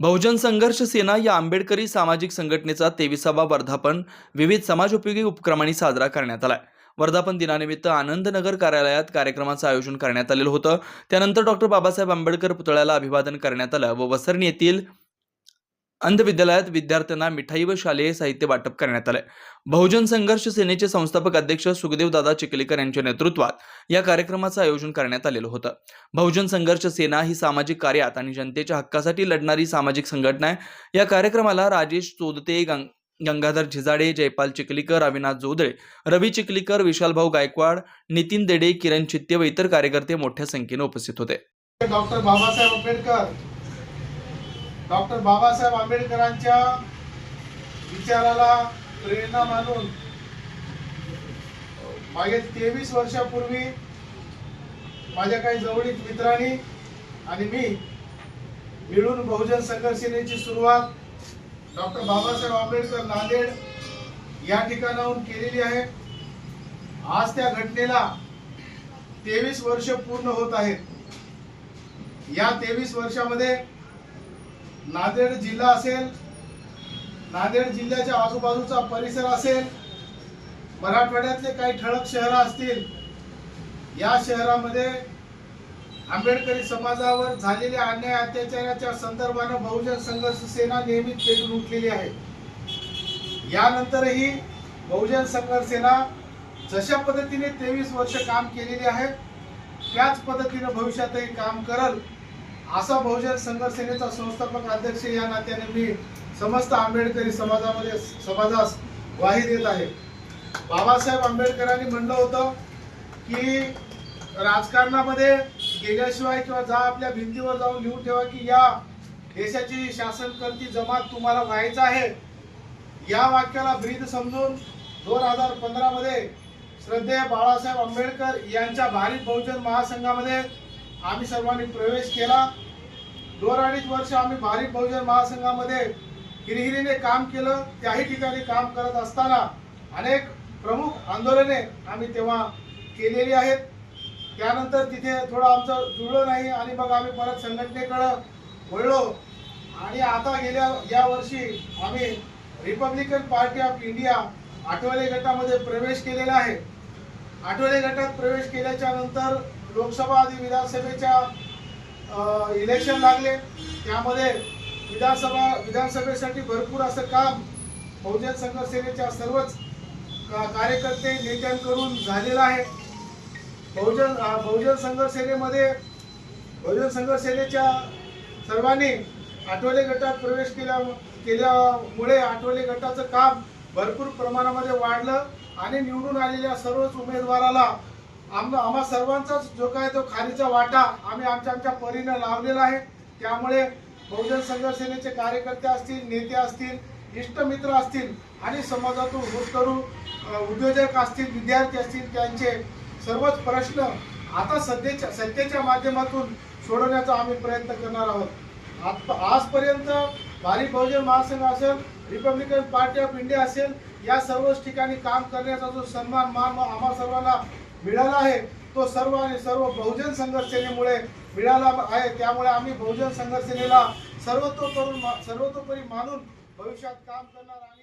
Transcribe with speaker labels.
Speaker 1: बहुजन संघर्ष सेना या आंबेडकरी सामाजिक संघटनेचा तेविसावा वर्धापन विविध समाजोपयोगी उपक्रमांनी साजरा करण्यात आलाय. वर्धापन दिनानिमित्त आनंदनगर कार्यालयात कार्यक्रमाचं आयोजन करण्यात आलेलं होतं. त्यानंतर डॉक्टर बाबासाहेब आंबेडकर पुतळ्याला अभिवादन करण्यात आलं व वसरणी येथील अंध विद्यालयात विद्यार्थ्यांना मिठाई व शालेय साहित्य वाटप करण्यात आलंय. बहुजन संघर्ष सेनेचे संस्थापक अध्यक्ष सुखदेव दादा चिखलीकर यांच्या नेतृत्वात या कार्यक्रमाचं आयोजन करण्यात आलेलं होतं. बहुजन संघर्ष सेना ही सामाजिक कार्यात आणि जनतेच्या हक्कासाठी लढणारी सामाजिक संघटना आहे. या कार्यक्रमाला राजेश चोदते गंग गंगाधर झिजाडे जयपाल चिखलीकर अविनाश जोदळे रवी चिखलीकर विशालभाऊ गायकवाड नितीन देडे किरण चित्ते व इतर कार्यकर्ते मोठ्या संख्येने उपस्थित होते.
Speaker 2: डॉक्टर बाबासाहेब आंबेडकर डॉक्टर बाबासाहेब आंबेडकरांच्या विचाराला प्रेरणा मानून मागे तेवीस वर्षापूर्वी माझ्या काही जवळीक मित्रांनी आणि मी मिळून बहुजन संघर्ष सेनेची सुरुवात डॉक्टर बाबासाहेब आंबेडकर नांदेड या ठिकाणाहून केलेली आहे. आज त्या घटनेला तेवीस वर्ष पूर्ण होत आहेत. या तेवीस वर्षामध्ये नांदेड जिल्हा असेल नांदेड जिल्ह्याच्या आजूबाजूचा परिसर असेल मराठवाड्यातले काही ठळक शहरं असतील या शहरामध्ये आंबेडकरी समाजावर झालेल्या अन्याय अत्याचाराच्या संदर्भानं बहुजन संघर्ष सेना नेहमीच पेटून उठलेली आहे. यानंतरही बहुजन संघर्ष सेना जशा पद्धतीने तेवीस वर्ष काम केलेली आहे त्याच पद्धतीने भविष्यातही काम करल. असा बहुजन संघर्ष सेनेचा संस्थापक अध्यक्ष या नात्याने मी समस्त आंबेडकरी समाजामध्ये समाजास ग्वाही देत आहे. बाबासाहेब आंबेडकरांनी म्हणलं होतं की राजकारणामध्ये गेल्याशिवाय किंवा जा आपल्या भिंतीवर जाऊन लिहून ठेवा की या देशाची शासनकर्ती जमात तुम्हाला व्हायचं आहे. या वाक्याला ब्रीद समजून दोन हजार पंधरामध्ये श्रद्धेय बाळासाहेब आंबेडकर यांच्या भारत बहुजन महासंघामध्ये आम्ही सर्वांनी प्रवेश केला. दोन अडीच वर्ष आम्ही भारिप बहुजन महासंघामध्ये हिरहिरीने काम केलं. त्याही ठिकाणी काम करत असताना अनेक प्रमुख आंदोलने आम्ही तेव्हा केलेली आहेत. त्यानंतर तिथे थोडं आमचं जुळलं नाही आणि मग आम्ही परत संघटनेकडं वळलो. आणि आता गेल्या या वर्षी आम्ही Republican party of India Athawale गटामध्ये प्रवेश केलेला आहे. आठवले गटात प्रवेश केल्याच्यानंतर लोकसभा आणि विधानसभेच्या इलेक्शन लागले. त्यामध्ये विधानसभा विधानसभेसाठी भरपूर असं काम बहुजन संघर्ष सेनेच्या सर्वच का- कार्यकर्ते नेत्यांकडून झालेलं आहे. बहुजन बहुजन संघर्ष सेनेमध्ये बहुजन संघर्ष सेनेच्या सर्वांनी आठवले गटात प्रवेश केल्या केल्यामुळे आठवले गटाचं काम भरपूर प्रमाणामध्ये वाढलं आणि निवडून आलेल्या सर्वच उमेदवाराला आम आम्हा सर्वांचाच जो काय तो खालीचा वाटा आम्ही आमच्या आमच्या परीनं लावलेला आहे. त्यामुळे बहुजन संघर्ष सेनेचे कार्यकर्ते असतील नेते असतील इष्टमित्र असतील आणि समाजातून होतकरू अ, उद्योजक असतील विद्यार्थी असतील त्यांचे सर्वच प्रश्न आता सध्याच्या सत्तेच्या माध्यमातून सोडवण्याचा आम्ही प्रयत्न करणार आहोत. आत- आजपर्यंत भारी बहुजन महासंघ असेल रिपब्लिकन पार्टी ऑफ इंडिया असेल या सर्वच ठिकाणी काम करण्याचा जो सन्मान मान आम्हा सर्वांना मिळाला आहे. तो सर्व आणि सर्व बहुजन संघर्ष सेनेमुळे मिळाला आहे. त्यामुळे आम्ही बहुजन संघर्ष सेनेला सर्वतोपरी सर्वतोपरी मानून भविष्यात काम करणार आणि